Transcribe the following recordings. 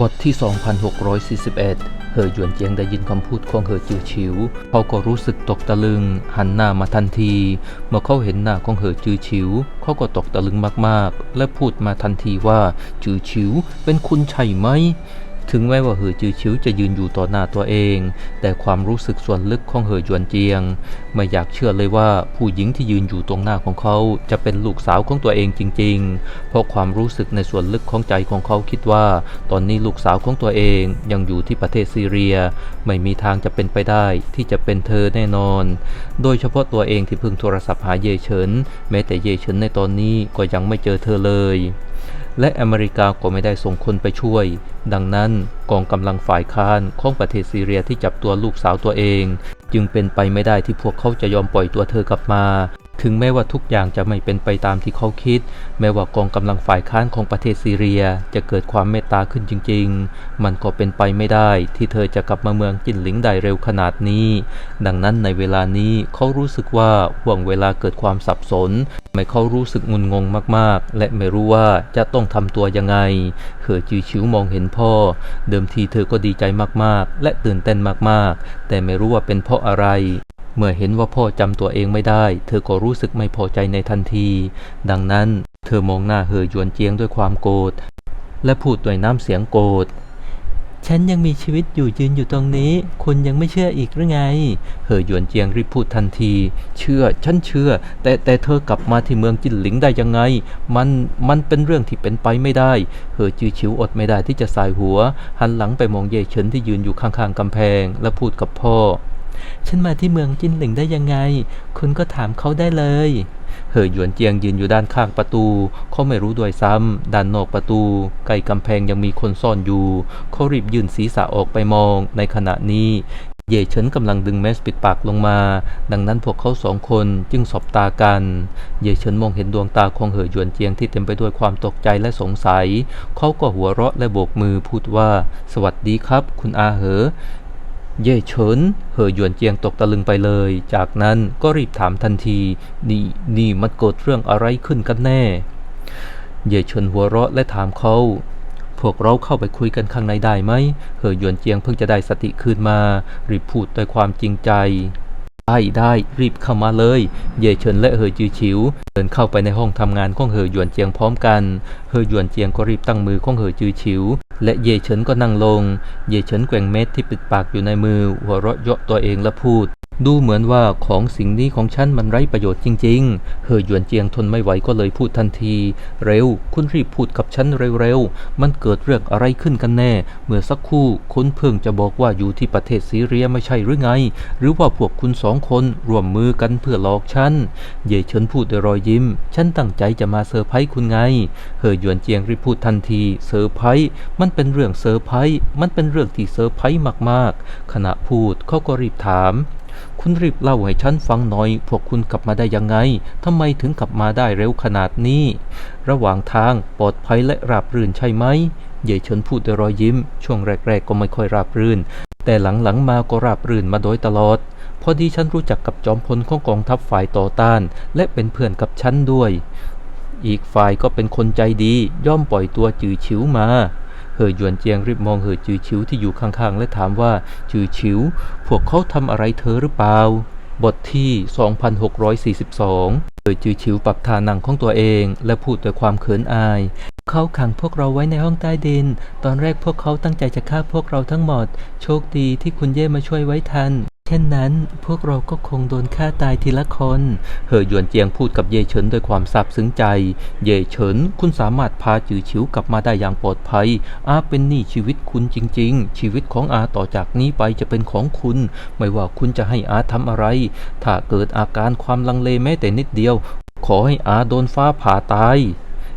บทที่ 2641 เหอหยวนเจียงได้ยินคำพูดของเหอจือฉิว เขาก็รู้สึกตกตะลึง หันหน้ามาทันที เมื่อเขาเห็นหน้าของเหอจือฉิว เขาก็ตกตะลึงมากๆ และพูดมาทันทีว่า จือฉิว เป็นคุณใช่ไหม ถึงแม้ว่าเหอจือฉิวจะยืนอยู่ต่อหน้าตัวเอง แต่ความรู้สึกส่วนลึกของเหอหยวนเจียง ไม่อยากเชื่อเลยว่าผู้หญิงที่ยืนอยู่ตรงหน้าของเขาจะเป็นลูกสาวของตัวเองจริง ๆ เพราะความรู้สึกในส่วนลึกของใจของเขาคิดว่า ตอนนี้ลูกสาวของตัวเองยังอยู่ที่ประเทศซีเรีย ไม่มีทางจะเป็นไปได้ที่จะเป็นเธอแน่นอน โดยเฉพาะตัวเองที่เพิ่งโทรศัพท์หาเยเฉินแม้แต่เยเฉินในตอนนี้ก็ยังไม่เจอเธอเลยและอเมริกาก็ไม่ได้ส่งคนไปช่วย ดังนั้นกองกำลังฝ่ายค้านของประเทศซีเรียที่จับตัวลูกสาวตัวเอง จึงเป็นไปไม่ได้ที่พวกเขาจะยอมปล่อยตัวเธอกลับมา ถึงแม้ว่าทุกอย่างจะไม่เป็นไปตามที่เขาคิด แม้ว่ากองกำลังฝ่ายค้านของประเทศซีเรียจะเกิดความเมตตาขึ้นจริง ๆ มันก็เป็นไปไม่ได้ที่เธอจะกลับมาเมืองจินหลิงได้เร็วขนาดนี้ ดังนั้นในเวลานี้เขารู้สึกว่าห่วงเวลาเกิดความสับสนไม่เขารู้สึกงุนงงมากๆ และไม่รู้ว่าจะต้องทำตัวยังไงเหอจือชิวมองเห็นพ่อ เดิมทีเธอก็ดีใจมากๆ และตื่นเต้นมากๆ แต่ไม่รู้ว่าเป็นเพราะอะไร เมื่อเห็นว่าพ่อจำตัวเองไม่ได้ เธอก็รู้สึกไม่พอใจในทันที ดังนั้น เธอมองหน้าเหอหยวนเจียงด้วยความโกรธและพูดด้วยน้ำเสียงโกรธฉันยังมีชีวิตอยู่ยืนอยู่ตรงนี้ คุณยังไม่เชื่ออีกหรือไง เหอหยวนเจียงรีบพูดทันที เชื่อ ฉันเชื่อ แต่แต่เธอกลับมาที่เมืองจินหลิงได้ยังไง มัน มันเป็นเรื่องที่เป็นไปไม่ได้ เหอจือฉิวอดไม่ได้ที่จะสายหัว หันหลังไปมองเย่เฉินที่ยืนอยู่ข้างๆกำแพง และพูดกับพ่อ ฉันมาที่เมืองจินหลิงได้ยังไง คุณก็ถามเขาได้เลย เหอหยวนเจียงยืนอยู่ด้านข้างประตู เขาไม่รู้ด้วยซ้ำด้านนอกประตู ใกล้กำแพงยังมีคนซ่อนอยู่ เขารีบยื่นศีรษะออกไปมองในขณะนี้เย่เฉินกำลังดึงแมสปิดปากลงมา ดังนั้นพวกเขาสองคนจึงสบตากัน เย่เฉินมองเห็นดวงตาของเหอหยวนเจียงที่เต็มไปด้วยความตกใจและสงสัย เขาก็หัวเราะและโบกมือพูดว่า สวัสดีครับ คุณอาเหอ เย่เฉินเหอหยวนเจียงตกตะลึงไปเลย จากนั้นก็รีบถามทันที นี่นี่มันเกิดเรื่องอะไรขึ้นกันแน่ เย่เฉินหัวเราะและถามเขาพวกเราเข้าไปคุยกันข้างในได้ไหม เหอหยวนเจียงเพิ่งจะได้สติคืนมา รีบพูดด้วยความจริงใจ ได้ได้รีบเข้ามาเลย เย่เฉินและเหอจือฉิว เดินเข้าไปในห้องทำงานของเหอหยวนเจียงพร้อมกัน เหอหยวนเจียงก็รีบตั้งมือของเหอจือฉิว และเย่เฉินก็นั่งลง เย่เฉินแกว่งเม็ดที่ปิดปากอยู่ในมือ หัวเราะเยาะตัวเองและพูด ดูเหมือนว่าของสิ่งนี้ของฉันมันไร้ประโยชน์จริง ๆ เหอหยวนเจียงทนไม่ไหวก็เลยพูดทันที เร็ว คุณรีบพูดกับฉันเร็วๆ มันเกิดเรื่องอะไรขึ้นกันแน่ เมื่อสักครู่คุณเพิ่งจะบอกว่าอยู่ที่ประเทศซีเรียไม่ใช่หรือไง หรือว่าพวกคุณสองคนร่วมมือกันเพื่อหลอกฉัน เย่เฉินพูดด้วยรอยยิ้ม ฉันตั้งใจจะมาเซอร์ไพรส์คุณไง เหอหยวนเจียงรีบพูดทันที เซอร์ไพรส์ มันเป็นเรื่องเซอร์ไพรส์ มันเป็นเรื่องที่เซอร์ไพรส์มากๆ ขณะพูดเขาก็รีบถาม คุณรีบเล่าให้ฉันฟังหน่อย พวกคุณกลับมาได้ยังไงทำไมถึงกลับมาได้เร็วขนาดนี้ ระหว่างทางปลอดภัยและราบรื่นใช่ไหม เย่เฉินพูดด้วยรอยยิ้ม ช่วงแรก ๆ ก็ไม่ค่อยราบรื่น แต่หลังๆมาก็ราบรื่นมาโดยตลอด พอดีฉันรู้จักกับจอมพลของกองทัพฝ่ายต่อต้าน และเป็นเพื่อนกับฉันด้วย อีกฝ่ายก็เป็นคนใจดี ย่อมปล่อยตัวจือฉิวมา เหอหยวนเจียงรีบมองเหอจือชิวที่อยู่ข้างๆ และถามว่าจือชิว พวกเขาทำอะไรเธอหรือเปล่า บทที่ 2642 เหอจือชิวปรับท่านั่งของตัวเอง และพูดด้วยความเขินอาย เขาขังพวกเราไว้ในห้องใต้ดิน ตอนแรกพวกเขาตั้งใจจะฆ่าพวกเราทั้งหมด โชคดีที่คุณเย่มาช่วยไว้ทัน เช่นนั้นพวกเราก็คงโดนฆ่าตายทีละคน เหอหยวนเจียงพูดกับเย่เฉินด้วยความซาบซึ้งใจ เย่เฉินคุณสามารถพาจือฉิวกลับมาได้อย่างปลอดภัย อาเป็นหนี้ชีวิตคุณจริง ๆ ชีวิตของอาต่อจากนี้ไปจะเป็นของคุณ ไม่ว่าคุณจะให้อาทำอะไร ถ้าเกิดอาการความลังเลแม้แต่นิดเดียว ขอให้อาโดนฟ้าผ่าตาย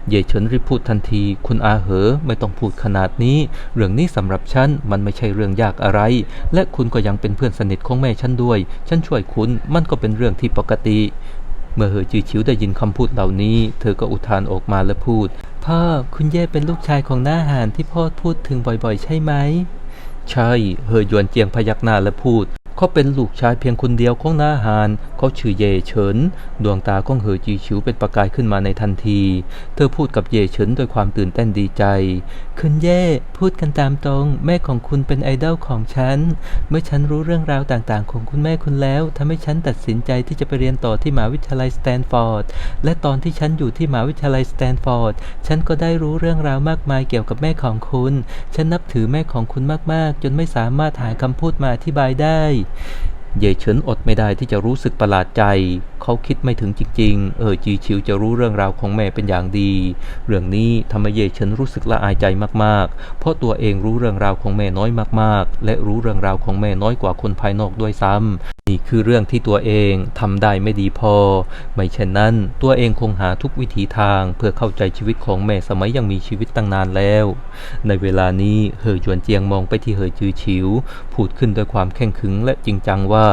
เย่เฉินรีบพูดทันที คุณอาเหอไม่ต้องพูดขนาดนี้ เรื่องนี้สำหรับฉันมันไม่ใช่เรื่องยากอะไร และคุณก็ยังเป็นเพื่อนสนิทของแม่ฉันด้วย ฉันช่วยคุณมันก็เป็นเรื่องที่ปกติ เมื่อเหอจือฉิวได้ยินคำพูดเหล่านี้ เธอก็อุทานออกมาและพูด พ่อคุณเย่เป็นลูกชายของหน้าหานที่พ่อพูดถึงบ่อยๆ ใช่ไหม ใช่ เหอหยวนเจียงพยักหน้าและพูด เขาเป็นลูกชายเพียงคนเดียวของนาหานเขาชื่อเย่เฉิน ดวงตาของเหอจีชิวเป็นประกายขึ้นมาในทันที เธอพูดกับเย่เฉินด้วยความตื่นเต้นดีใจ คุณเย่พูดกันตามตรง แม่ของคุณเป็นไอดอลของฉัน เมื่อฉันรู้เรื่องราวต่างๆ ของคุณแม่คุณแล้วทำให้ฉันตัดสินใจที่จะไปเรียนต่อที่มหาวิทยาลัยสแตนฟอร์ด และตอนที่ฉันอยู่ที่มหาวิทยาลัยสแตนฟอร์ด ฉันก็ได้รู้เรื่องราวมากมายเกี่ยวกับแม่ของคุณ ฉันนับถือแม่ของคุณมากๆ จนไม่สามารถหาคำพูดมาอธิบายได้เย่เฉินอดไม่ได้ที่จะรู้สึกประหลาดใจ เขาคิดไม่ถึงจริง ๆ เออจีชิวจะรู้เรื่องราวของแม่เป็นอย่างดี เรื่องนี้ทำให้เย่เฉินรู้สึกละอายใจมากๆ เพราะตัวเองรู้เรื่องราวของแม่น้อยมากๆ และรู้เรื่องราวของแม่น้อยกว่าคนภายนอกด้วยซ้ำ นี่คือเรื่องที่ตัวเองทำได้ไม่ดีพอ ไม่เช่นนั้น ตัวเองคงหาทุกวิถีทางเพื่อเข้าใจชีวิตของแม่สมัยยังมีชีวิตตั้งนานแล้ว ในเวลานี้เหอหยวนเจียงมองไปที่เหอจือฉิว พูดขึ้นด้วยความแข็งขึงและจริงจังว่า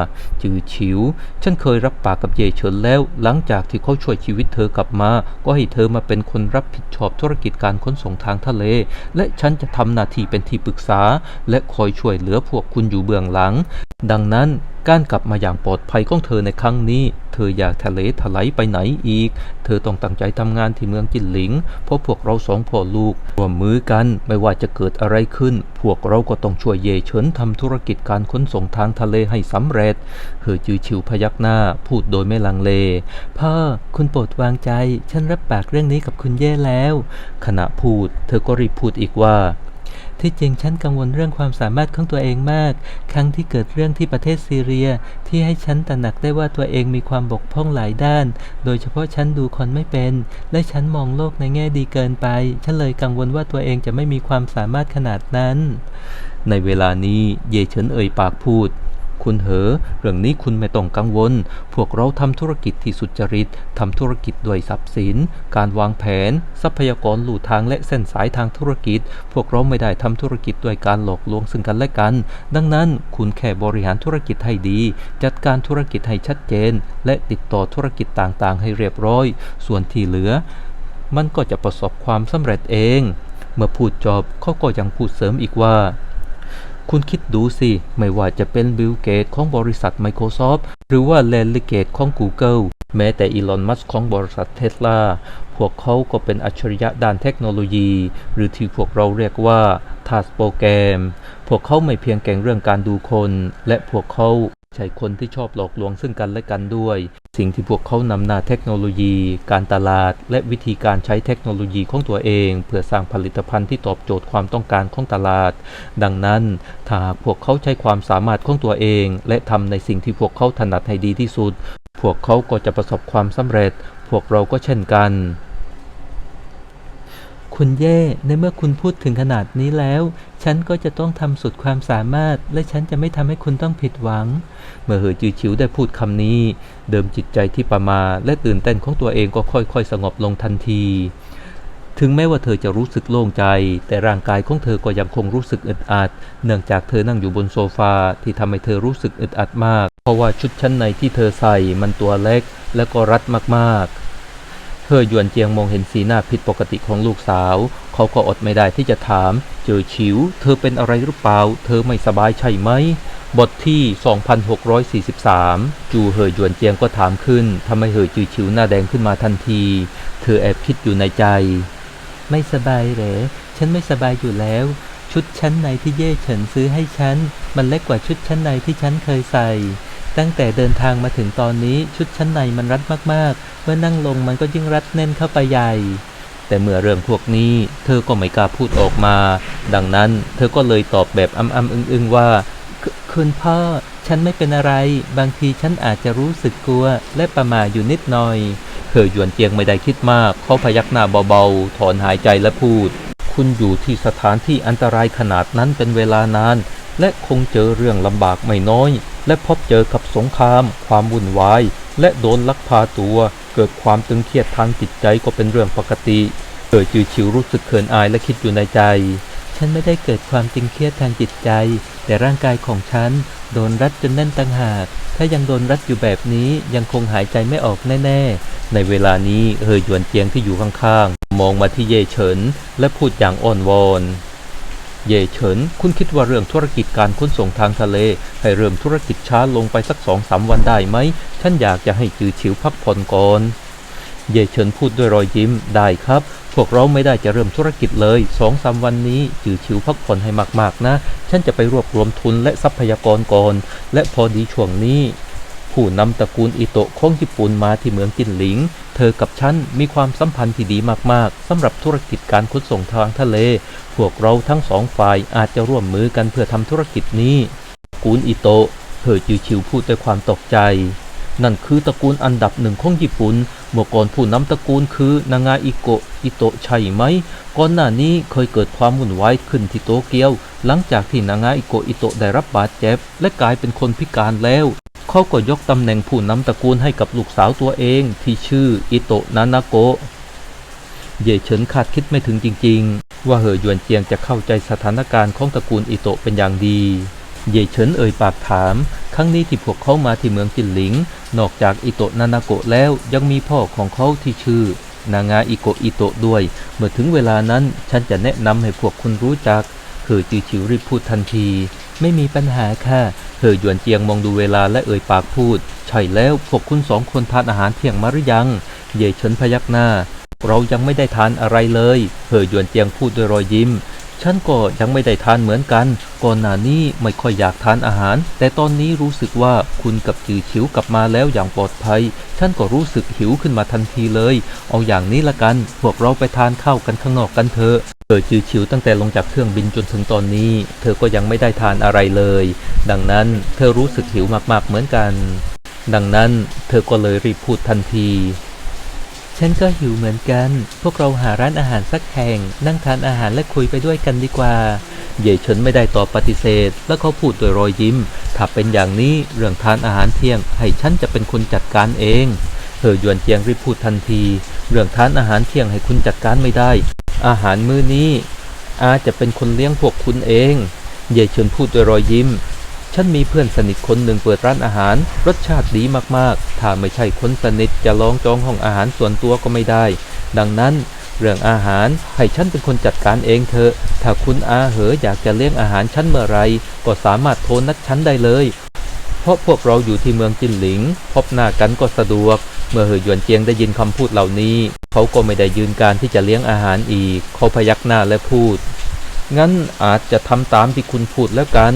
จือฉิว ฉันเคยรับปากกับเย่เฉินแล้ว หลังจากที่เขาช่วยชีวิตเธอกลับมา ก็ให้เธอมาเป็นคนรับผิดชอบธุรกิจการขนส่งทางทะเล และฉันจะทำหน้าที่เป็นที่ปรึกษา และคอยช่วยเหลือพวกคุณอยู่เบื้องหลัง ดังนั้นการกลับมาอย่างปลอดภัยของเธอในครั้งนี้ เธออยากทะเลถลายไปไหนอีก เธอต้องตั้งใจทำงานที่เมืองจินหลิง เพราะพวกเราสองพ่อลูกร่วมมือกันไม่ว่าจะเกิดอะไรขึ้น พวกเราก็ต้องช่วยเย่เฉินทำธุรกิจการขนส่งทางทะเลให้สำเร็จเฮอจือชิวพยักหน้าพูดโดยไม่ลังเล พ่อคุณโปรดวางใจ ฉันรับปากเรื่องนี้กับคุณเย่แล้ว ขณะพูด เธอก็รีบพูดอีกว่า ที่จริงฉันกังวลเรื่องความสามารถของตัวเองมาก ครั้งที่เกิดเรื่องที่ประเทศซีเรีย ที่ให้ฉันตระหนักได้ว่าตัวเองมีความบกพร่องหลายด้าน โดยเฉพาะฉันดูคนไม่เป็น และฉันมองโลกในแง่ดีเกินไป ฉันเลยกังวลว่าตัวเองจะไม่มีความสามารถขนาดนั้น ในเวลานี้เยเฉินเอ่ยปากพูด คุณเหอ เรื่องนี้คุณไม่ต้องกังวล พวกเราทำธุรกิจที่สุจริตทำธุรกิจด้วยทรัพย์สิน การวางแผน ทรัพยากรหลู่ทางและเส้นสายทางธุรกิจ พวกเราไม่ได้ทำธุรกิจด้วยการหลอกลวงซึ่งกันและกัน ดังนั้นคุณแค่บริหารธุรกิจให้ดี จัดการธุรกิจให้ชัดเจน และติดต่อธุรกิจต่างๆ ให้เรียบร้อย ส่วนที่เหลือ มันก็จะประสบความสำเร็จเอง เมื่อพูดจบเขาก็ยังพูดเสริมอีกว่า คุณคิดดูสิ ไม่ว่าจะเป็นบิลเกตของบริษัท Microsoft หรือว่าแลนลิเกตของ Google แม้แต่อีลอน มัสของบริษัทเทสลา พวกเขาก็เป็นอัจฉริยะด้านเทคโนโลยี หรือที่พวกเราเรียกว่าทาสโปรแกรม พวกเขาไม่เพียงเก่งเรื่องการดูคน และพวกเขาใช่คนที่ชอบหลอกลวงซึ่งกันและกันด้วย สิ่งที่พวกเขานำหน้าเทคโนโลยี การตลาด และวิธีการใช้เทคโนโลยีของตัวเอง เพื่อสร้างผลิตภัณฑ์ที่ตอบโจทย์ความต้องการของตลาด ดังนั้น ถ้าหากพวกเขาใช้ความสามารถของตัวเอง และทำในสิ่งที่พวกเขาถนัดให้ดีที่สุด พวกเขาก็จะประสบความสำเร็จ พวกเราก็เช่นกันคุณเย่ ในเมื่อคุณพูดถึงขนาดนี้แล้ว ฉันก็จะต้องทำสุดความสามารถ และฉันจะไม่ทำให้คุณต้องผิดหวัง เมื่อเหอจือฉิวได้พูดคำนี้ เดิมจิตใจที่ประมาและตื่นเต้นของตัวเองก็ค่อยๆ สงบลงทันที ถึงแม้ว่าเธอจะรู้สึกโล่งใจ แต่ร่างกายของเธอก็ยังคงรู้สึกอึดอัด เนื่องจากเธอนั่งอยู่บนโซฟาที่ทำให้เธอรู้สึกอึดอัดมาก เพราะว่าชุดชั้นในที่เธอใส่มันตัวเล็ก และก็รัดมากๆเฮอหยวนเจียงมองเห็นสีหน้าผิดปกติของลูกสาว เขาก็อดไม่ได้ที่จะถาม เจอฉิว เธอเป็นอะไรหรือเปล่า เธอไม่สบายใช่ไหม บทที่ 2643 จูเหอหยวนเจียงก็ถามขึ้นทำให้เหอจือฉิวหน้าแดงขึ้นมาทันที เธอแอบคิดอยู่ในใจ ไม่สบายเหรอ ฉันไม่สบายอยู่แล้ว ชุดชั้นในที่เย่เฉินซื้อให้ฉัน มันเล็กกว่าชุดชั้นในที่ฉันเคยใส่ ตั้งแต่เดินทางมาถึงตอนนี้ชุดชั้นในมันรัดมากๆ เมื่อนั่งลงมันก็ยิ่งรัดแน่นเข้าไปใหญ่แต่เมื่อเรื่องพวกนี้เธอก็ไม่กล้าพูดออกมา ดังนั้นเธอก็เลยตอบแบบอ้ำๆอึ้งๆว่า คุณพ่อ ฉันไม่เป็นอะไร บางทีฉันอาจจะรู้สึกกลัว และประมาอยู่นิดหน่อย เธอหยวนเจียงไม่ได้คิดมาก เขาพยักหน้าเบาๆ ถอนหายใจและพูด คุณอยู่ที่สถานที่อันตรายขนาดนั้นเป็นเวลานาน และคงเจอเรื่องลำบากไม่น้อย และพบเจอกับสงคราม ความวุ่นวาย และโดนลักพาตัว เกิดความตึงเครียดทางจิตใจก็เป็นเรื่องปกติเธอจือชิวรู้สึกเขินอายและคิดอยู่ในใจ ฉันไม่ได้เกิดความตึงเครียดทางจิตใจ แต่ร่างกายของฉันโดนรัดจนแน่นตังหาก ถ้ายังโดนรัดอยู่แบบนี้ยังคงหายใจไม่ออกแน่ๆ ในเวลานี้เฮยหยวนเจียงที่อยู่ข้างๆ มองมาที่เย่เฉิน และพูดอย่างอ่อนวอน เย่เฉิน คุณคิดว่าเรื่องธุรกิจการขนส่งทางทะเล ให้เริ่มธุรกิจช้าลงไปสักสองสามวันได้ไหม ฉันอยากจะให้จือฉิวพักผ่อนก่อน เย่เฉินพูดด้วยรอยยิ้ม ได้ครับ วกเราไม่ได้จะเริ่มธุรกิจเลยสองสามวันนี้จือฉิวพักผ่อนให้มากๆนะ ฉันจะไปรวบรวมทุนและทรัพยากรก่อน และพอดีช่วงนี้ ผู้นำตระกูลอิโตะของญี่ปุ่นมาที่เมืองจินหลิง เธอกับฉันมีความสัมพันธ์ที่ดีมากๆสำหรับธุรกิจการขนส่งทางทะเล พวกเราทั้งสองฝ่ายอาจจะร่วมมือกันเพื่อทำธุรกิจนี้กูลอิโตะเธอจือชิวพูดด้วยความตกใจ นั่นคือตระกูลอันดับหนึ่งของญี่ปุ่น เมื่อก่อนผู้นำตระกูลคือนางาอิโกะอิโตะใช่ไหม ก่อนหน้านี้เคยเกิดความวุ่นวายขึ้นที่โตเกียว หลังจากที่นางาอิโกะอิโตะได้รับบาดเจ็บ และกลายเป็นคนพิการแล้ว เขาก็ยกตำแหน่งผู้นำตระกูลให้กับลูกสาวตัวเองที่ชื่ออิโตะนานาโกะเย่เฉินคาดคิดไม่ถึงจริง ๆ ว่าเหอหยวนเจียงจะเข้าใจสถานการณ์ของตระกูลอิโตะเป็นอย่างดี เย่เฉินเอ่ยปากถาม ครั้งนี้ที่พวกเขามาที่เมืองจินหลิง นอกจากอิโตะนานาโกะแล้วยังมีพ่อของเขาที่ชื่อ นางาอิโกอิโตะด้วย เมื่อถึงเวลานั้นฉันจะแนะนำให้พวกคุณรู้จักเหอจือฉิวรีบพูดทันที ไม่มีปัญหาค่ะเหอหยวนเจียงมองดูเวลาและเอ่ยปากพูด ใช่แล้วพวกคุณสองคนทานอาหารเที่ยงมาหรือยัง เย่เฉินพยักหน้า เรายังไม่ได้ทานอะไรเลยเหอหยวนเจียงพูดด้วยรอยยิ้ม ฉันก็ยังไม่ได้ทานเหมือนกัน ก่อนหน้านี้ไม่ค่อยอยากทานอาหาร แต่ตอนนี้รู้สึกว่าคุณกับจือฉิวกลับมาแล้วอย่างปลอดภัย ฉันก็รู้สึกหิวขึ้นมาทันทีเลย เอาอย่างนี้ละกัน พวกเราไปทานข้าวกันข้างนอกกันเถอะเธอจือฉิวตั้งแต่ลงจากเครื่องบินจนถึงตอนนี้ เธอก็ยังไม่ได้ทานอะไรเลย ดังนั้นเธอรู้สึกหิวมากๆเหมือนกัน ดังนั้นเธอก็เลยรีบพูดทันที ฉันก็หิวเหมือนกัน พวกเราหาร้านอาหารสักแห่ง นั่งทานอาหารและคุยไปด้วยกันดีกว่า เย่เฉินไม่ได้ตอบปฏิเสธ แล้วเขาพูดด้วยรอยยิ้ม ถ้าเป็นอย่างนี้เรื่องทานอาหารเที่ยง ให้ฉันจะเป็นคนจัดการเอง เธอหยวนเจียงรีบพูดทันที เรื่องทานอาหารเที่ยงให้คุณจัดการไม่ได้ อาหารมื้อนี้อาจะเป็นคนเลี้ยงพวกคุณเอง เย่เฉินพูดด้วยรอยยิ้ม ฉันมีเพื่อนสนิทคนหนึ่งเปิดร้านอาหาร รสชาติดีมากๆ ถ้าไม่ใช่คนสนิทจะลองจองห้องอาหารส่วนตัวก็ไม่ได้ ดังนั้นเรื่องอาหารให้ฉันเป็นคนจัดการเองเถอะ ถ้าคุณอาเหออยากจะเลี้ยงอาหารฉันเมื่อไร ก็สามารถโทรนัดฉันได้เลย เพราะพวกเราอยู่ที่เมืองจินหลิง พบหน้ากันก็สะดวก เมื่อเหอหยวนเจียงได้ยินคำพูดเหล่านี้ เขาก็ไม่ได้ยืนการที่จะเลี้ยงอาหารอีก เขาพยักหน้าและพูด งั้นอาจจะทำตามที่คุณพูดแล้วกัน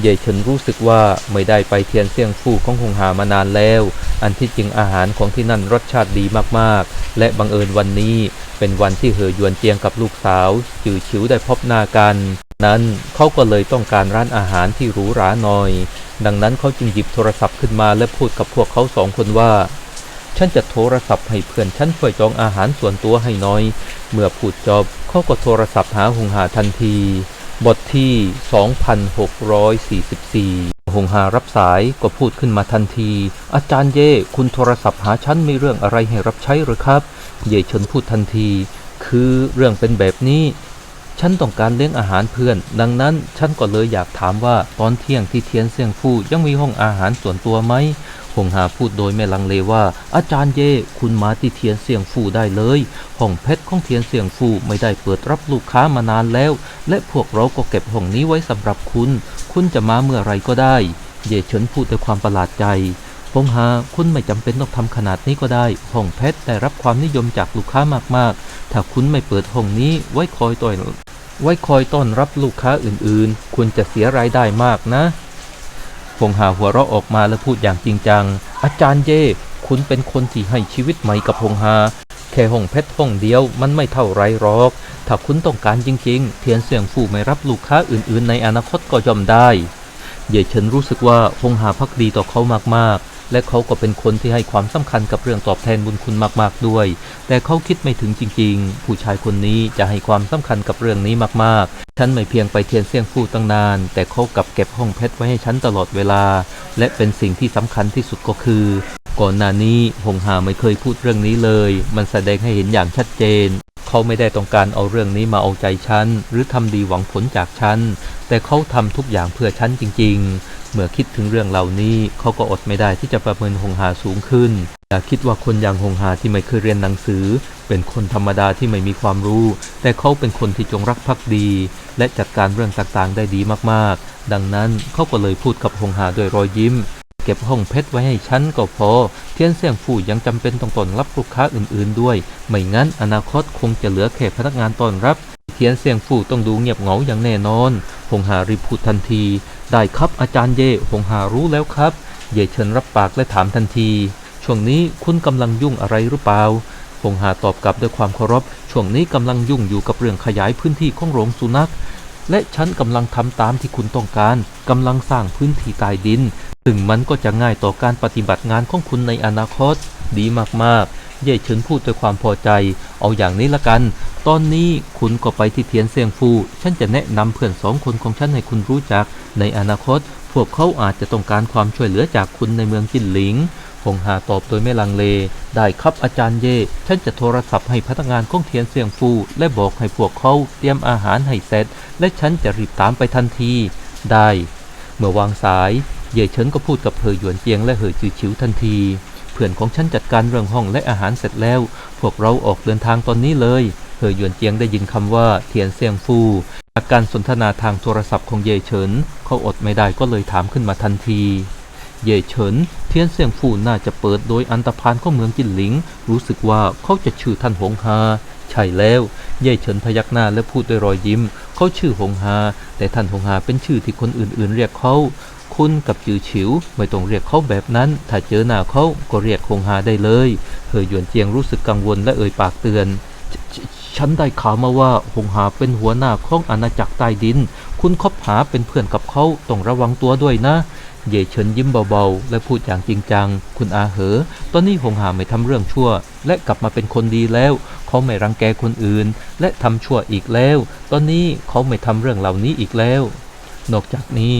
เย่เฉินรู้สึกว่าไม่ได้ไปเทียนเสี่ยงฟู่ของคงหามานานแล้ว อันที่จริงอาหารของที่นั่นรสชาติดีมากๆ และบังเอิญวันนี้เป็นวันที่เหอหยวนเจียงกับลูกสาวจือฉิวได้พบหน้ากัน นั้นเขาก็เลยต้องการร้านอาหารที่หรูหราหน่อย ดังนั้นเขาจึงหยิบโทรศัพท์ขึ้นมาและพูดกับพวกเขาสองคนว่า ฉันจะโทรศัพท์ให้เพื่อนฉันช่วยจองอาหารส่วนตัวให้หน้อย เมื่อพูดจบเขาก็โทรศัพท์หาหงหาทันที บทที่ 2644 หงหารับสายก็พูดขึ้นมาทันที อาจารย์เย่คุณโทรศัพท์หาฉันมีเรื่องอะไรให้รับใช้หรือครับ เย่เฉินพูดทันที คือเรื่องเป็นแบบนี้ ฉันต้องการเลี้ยงอาหารเพื่อน ดังนั้นฉันก็เลยอยากถามว่าตอนเที่ยงที่เทียนเซียงฟู่ยังมีห้องอาหารส่วนตัวไหม หงหาพูดโดยไม่ลังเลว่า อาจารย์เย่คุณมาที่เทียนเสียงฟูได้เลย ห้องเพชรของเทียนเสียงฟูไม่ได้เปิดรับลูกค้ามานานแล้ว และพวกเราก็เก็บห้องนี้ไว้สำหรับคุณ คุณจะมาเมื่อไรก็ได้ เย่เฉินพูดด้วยความประหลาดใจหงหาคุณไม่จำเป็นต้องทำขนาดนี้ก็ได้ ห้องเพชรได้รับความนิยมจากลูกค้ามากๆ ถ้าคุณไม่เปิดห้องนี้ไว้คอยต่อยไว้คอยต้อนรับลูกค้าอื่นๆ คุณจะเสียรายได้มากนะ งหาหัวเราะออกมาและพูดอย่างจริงจัง อาจารย์เย่คุณเป็นคนที่ให้ชีวิตใหม่กับพงหา แค่ห้องเพชรห้องเดียวมันไม่เท่าไรหรอก ถ้าคุณต้องการจริงๆ เทียนเสียงฟูไม่รับลูกค้าอื่นๆ ในอนาคตก็ย่อมได้ เย่เฉินรู้สึกว่าพงหาพักดีต่อเขามากๆ และเขาก็เป็นคนที่ให้ความสำคัญกับเรื่องตอบแทนบุญคุณมากๆด้วย แต่เขาคิดไม่ถึงจริง ๆ ผู้ชายคนนี้จะให้ความสำคัญกับเรื่องนี้มากๆ ฉันไม่เพียงไปเทียนเสี่ยงฟู่ตั้งนาน แต่เขากลับเก็บห้องเพชรไว้ให้ฉันตลอดเวลา และเป็นสิ่งที่สำคัญที่สุดก็คือ ก่อนหน้านี้หงหาไม่เคยพูดเรื่องนี้เลย มันแสดงให้เห็นอย่างชัดเจนเขาไม่ได้ต้องการเอาเรื่องนี้มาเอาใจฉัน หรือทำดีหวังผลจากฉัน แต่เขาทำทุกอย่างเพื่อฉันจริง ๆ เมื่อคิดถึงเรื่องเหล่านี้เขาก็อดไม่ได้ที่จะประเมินหงหาสูงขึ้น อย่าคิดว่าคนอย่างหงหาที่ไม่เคยเรียนหนังสือ เป็นคนธรรมดาที่ไม่มีความรู้ แต่เขาเป็นคนที่จงรักภักดี และจัดการเรื่องต่างๆได้ดีมากๆ ดังนั้นเขาก็เลยพูดกับหงหาด้วยรอยยิ้ม เก็บห้องเพชรไว้ให้ฉันก็พอ เทียนเสี่ยงฟู่ยังจำเป็นต้องต้อนรับลูกค้าอื่นๆด้วย ไม่งั้นอนาคตคงจะเหลือแค่พนักงานต้อนรับ เทียนเสียงฟู่ต้องดูเงียบเหงาอย่างแน่นอน หงหารีพูดทันที ได้ครับอาจารย์เย่หงหารู้แล้วครับ เย่เฉินรับปากและถามทันที ช่วงนี้คุณกำลังยุ่งอะไรหรือเปล่า หงหาตอบกลับด้วยความเคารพ ช่วงนี้กำลังยุ่งอยู่กับเรื่องขยายพื้นที่ของโรงสุนัข และฉันกำลังทำตามที่คุณต้องการกำลังสร้างพื้นที่ใต้ดิน ซึ่งมันก็จะง่ายต่อการปฏิบัติงานของคุณในอนาคต ดีมากๆ เย่เฉินพูดด้วยความพอใจ เอาอย่างนี้ละกัน ตอนนี้คุณก็ไปที่เทียนเซียงฟู ฉันจะแนะนำเพื่อนสองคนของฉันให้คุณรู้จัก ในอนาคต พวกเขาอาจจะต้องการความช่วยเหลือจากคุณในเมืองจินหลิงคงหาตอบโดยไม่ลังเล ได้ครับอาจารย์เย่ ฉันจะโทรศัพท์ให้พนักงานของเทียนเซียงฟู และบอกให้พวกเขาเตรียมอาหารให้เสร็จ และฉันจะรีบตามไปทันที ได้ เมื่อวางสาย เย่เฉินก็พูดกับเหอหยวนเจียงและเหอจือฉิวทันที เพื่อนของฉันจัดการเรื่องห้องและอาหารเสร็จแล้ว พวกเราออกเดินทางตอนนี้เลยเหอหยวนเจียงได้ยินคำว่าเทียนเซียงฟูจากการสนทนาทางโทรศัพท์ของเย่เฉิน เขาอดไม่ได้ก็เลยถามขึ้นมาทันที เย่เฉิน เทียนเซียงฟูน่าจะเปิดโดยอันตพานของเมืองจินหลิง รู้สึกว่าเขาจะชื่อท่านหงฮาใช่แล้ว เย่เฉินพยักหน้าและพูดด้วยรอยยิ้ม เขาชื่อหงฮา แต่ท่านหงฮาเป็นชื่อที่คนอื่นๆ เรียกเขา คุณกับจือฉิว ไม่ต้องเรียกเขาแบบนั้น ถ้าเจอหน้าเขาก็เรียกหงฮาได้เลยเหอหยวนเจียงรู้สึกกังวลและเอ่ยปากเตือนฉฉฉันได้ข่าวมาว่าหงหาเป็นหัวหน้าของอาณาจักรใต้ดิน คุณคบหาเป็นเพื่อนกับเขาต้องระวังตัวด้วยนะ เย่เฉินยิ้มเบาๆ และพูดอย่างจริงจัง คุณอาเหอ ตอนนี้หงหาไม่ทำเรื่องชั่ว และกลับมาเป็นคนดีแล้ว เขาไม่รังแกคนอื่น และทำชั่วอีกแล้ว ตอนนี้เขาไม่ทำเรื่องเหล่านี้อีกแล้ว นอกจากนี้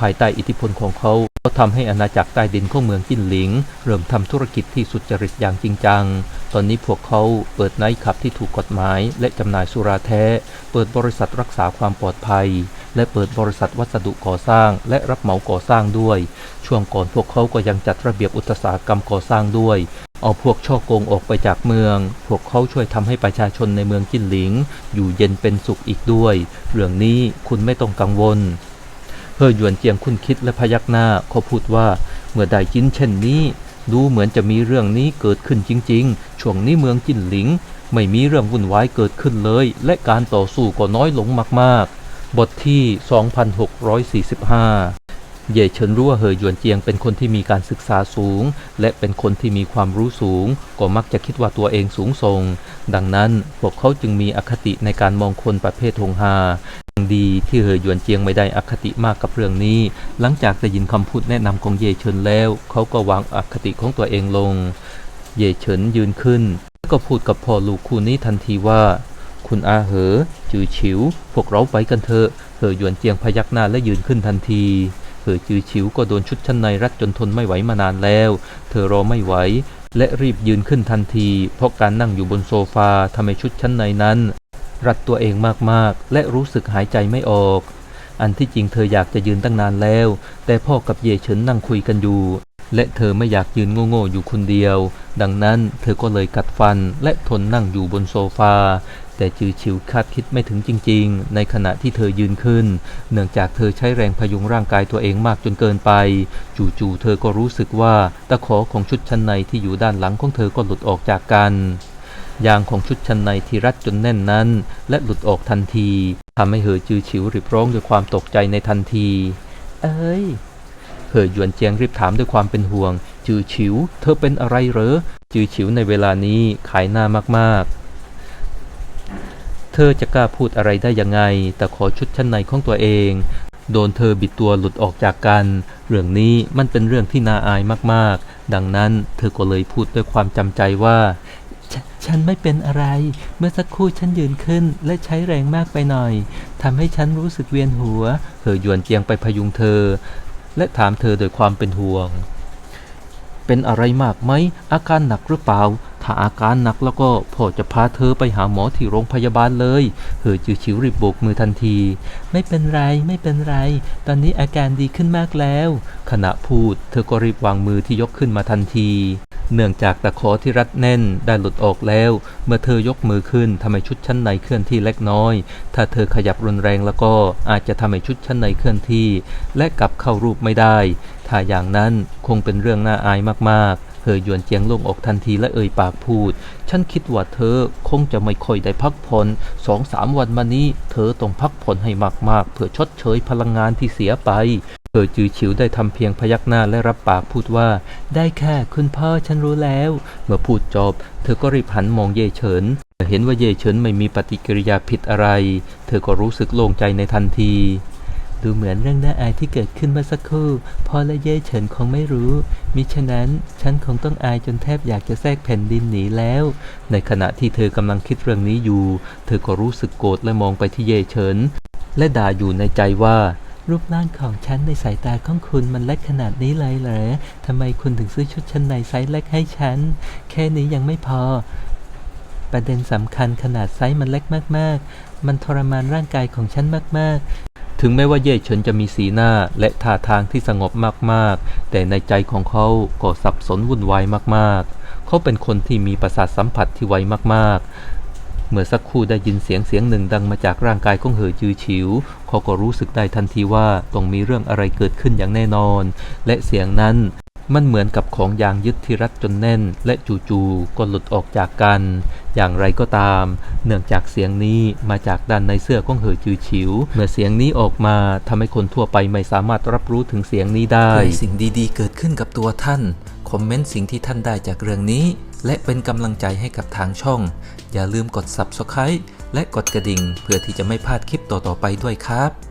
ภายใต้อิทธิพลของเขาเขาทำให้อาณาจักรใต้ดินของเมืองจินหลิง เริ่มทำธุรกิจที่สุจริตอย่างจริงจัง ตอนนี้พวกเขาเปิดไนท์คลับที่ถูกกฎหมาย และจำหน่ายสุราแท้ เปิดบริษัทรักษาความปลอดภัย และเปิดบริษัทวัสดุก่อสร้าง และรับเหมาก่อสร้างด้วย ช่วงก่อนพวกเขาก็ยังจัดระเบียบอุตสาหกรรมก่อสร้างด้วยเอาพวกช่อโกงออกไปจากเมือง พวกเขาช่วยทำให้ประชาชนในเมืองจินหลิง อยู่เย็นเป็นสุขอีกด้วย เรื่องนี้คุณไม่ต้องกังวล เฮอหยวนเจียงคุณคิดและพยักหน้าเขาพูดว่า เมื่อได้ยินเช่นนี้ ดูเหมือนจะมีเรื่องนี้เกิดขึ้นจริง ๆ ช่วงนี้เมืองจินหลิง ไม่มีเรื่องวุ่นวายเกิดขึ้นเลย และการต่อสู้ก็น้อยลงมากๆ บทที่ 2645เย่เฉินรู้ว่าเหอหยวนเจียงเป็นคนที่มีการศึกษาสูง และเป็นคนที่มีความรู้สูง ก็มักจะคิดว่าตัวเองสูงส่ง ดังนั้นพวกเขาจึงมีอคติในการมองคนประเภทหงฮา ดีที่เหอหยวนเจียงไม่ได้อคติมากกับเรื่องนี้ หลังจากได้ยินคำพูดแนะนำของเยเฉินแล้ว เขาก็วางอคติของตัวเองลง เยเฉินยืนขึ้นแล้วก็พูดกับพ่อลูกคู่นี้ทันทีว่า คุณอาเหอ จือฉิว พวกเราไปกันเถอะเหอหยวนเจียงพยักหน้าและยืนขึ้นทันทีเหอจือฉิวก็โดนชุดชั้นในรัดจนทนไม่ไหวมานานแล้ว เธอรอไม่ไหวและรีบยืนขึ้นทันที เพราะการนั่งอยู่บนโซฟาทำให้ชุดชั้นในนั้น รัดตัวเองมากๆ และรู้สึกหายใจไม่ออก อันที่จริงเธออยากจะยืนตั้งนานแล้ว แต่พ่อกับเย่เฉินนั่งคุยกันอยู่ และเธอไม่อยากยืนโง่ๆอยู่คนเดียว ดังนั้นเธอก็เลยกัดฟันและทนนั่งอยู่บนโซฟา แต่จือฉิวคาดคิดไม่ถึงจริง ๆ ในขณะที่เธอยืนขึ้น เนื่องจากเธอใช้แรงพยุงร่างกายตัวเองมากจนเกินไป จู่ๆเธอก็รู้สึกว่าตะขอของชุดชั้นในที่อยู่ด้านหลังของเธอก็หลุดออกจากกัน ยางของชุดชั้นในที่รัดจนแน่นนั้น และหลุดออกทันทีทำให้เหอจือฉิวรีบร้องด้วยความตกใจในทันที เอ้ยเหอหยวนเจียงรีบถามด้วยความเป็นห่วง จือฉิว เธอเป็นอะไรเหรอ จือฉิวในเวลานี้ขายหน้ามากๆ เธอจะกล้าพูดอะไรได้ยังไง แต่ขอชุดชั้นในของตัวเอง โดนเธอบิดตัวหลุดออกจากกัน เรื่องนี้มันเป็นเรื่องที่น่าอายมากๆ ดังนั้นเธอก็เลยพูดด้วยความจำใจว่า ฉฉันไม่เป็นอะไร เมื่อสักครู่ฉันยืนขึ้นและใช้แรงมากไปหน่อย ทำให้ฉันรู้สึกเวียนหัวเหอหยวนเจียงไปพยุงเธอ และถามเธอโดยความเป็นห่วง เป็นอะไรมากไหม อาการหนักหรือเปล่า ถ้าอาการหนักแล้วก็พ่อจะพาเธอไปหาหมอที่โรงพยาบาลเลยเหอจือฉิวรีบโบกมือทันที ไม่เป็นไร ไม่เป็นไร ตอนนี้อาการดีขึ้นมากแล้ว ขณะพูด เธอก็รีบวางมือที่ยกขึ้นมาทันที เนื่องจากตะขอที่รัดแน่นได้หลุดออกแล้ว เมื่อเธอยกมือขึ้นทำให้ชุดชั้นในเคลื่อนที่เล็กน้อย ถ้าเธอขยับรุนแรงแล้วก็อาจจะทำให้ชุดชั้นในเคลื่อนที่ และกลับเข้ารูปไม่ได้ ถ้าอย่างนั้นคงเป็นเรื่องน่าอายมากๆเฮอหยวนเจียงลงอกทันทีและเอ่ยปากพูด ฉันคิดว่าเธอคงจะไม่ค่อยได้พักผ่อนสองสามวันมานี้ เธอต้องพักผ่อนให้มากๆ เพื่อชดเชยพลังงานที่เสียไป เออจือฉิวได้ทำเพียงพยักหน้าและรับปากพูดว่า ได้ค่ะคุณพ่อฉันรู้แล้ว เมื่อพูดจบ เธอก็รีบหันมองเย่เฉินเห็นว่าเย่เฉินไม่มีปฏิกิริยาผิดอะไร เธอก็รู้สึกโล่งใจในทันที ดูเหมือนเรื่องน่าอายที่เกิดขึ้นเมื่อสักครู่พ่อและเย่เฉินคงไม่รู้ มิฉะนั้นฉันคงต้องอายจนแทบอยากจะแทรกแผ่นดินหนีแล้ว ในขณะที่เธอกำลังคิดเรื่องนี้อยู่ เธอก็รู้สึกโกรธและมองไปที่เย่เฉิน และด่าอยู่ในใจว่า รูปร่างของฉันในสายตาของคุณมันเล็กขนาดนี้เลยเหรอทำไมคุณถึงซื้อชุดชั้นในไซส์เล็กให้ฉัน แค่นี้ยังไม่พอ ประเด็นสำคัญขนาดไซส์มันเล็กมากๆ มันทรมานร่างกายของฉันมากๆถึงแม้ว่าเย่เฉินจะมีสีหน้าและท่าทางที่สงบมากๆ แต่ในใจของเขาก็สับสนวุ่นวายมากๆ เขาเป็นคนที่มีประสาทสัมผัสที่ไวมากๆ เมื่อสักครู่ได้ยินเสียงเสียงหนึ่งดังมาจากร่างกายของเหอจือฉิว เขาก็รู้สึกได้ทันทีว่าต้องมีเรื่องอะไรเกิดขึ้นอย่างแน่นอน และเสียงนั้นมันเหมือนกับของยางยึดที่รัดจนแน่น และจู่ๆก็หลุดออกจากกัน อย่างไรก็ตาม เนื่องจากเสียงนี้มาจากด้านในเสื้อของเหอจือฉิว เมื่อเสียงนี้ออกมาทำให้คนทั่วไปไม่สามารถรับรู้ถึงเสียงนี้ได้ สิ่งดีๆ เกิดขึ้นกับตัวท่าน คอมเมนต์สิ่งที่ท่านได้จากเรื่องนี้ และเป็นกำลังใจให้กับทางช่อง อย่าลืมกด Subscribe และกดกระดิ่ง เพื่อที่จะไม่พลาดคลิปต่อๆไปด้วยครับ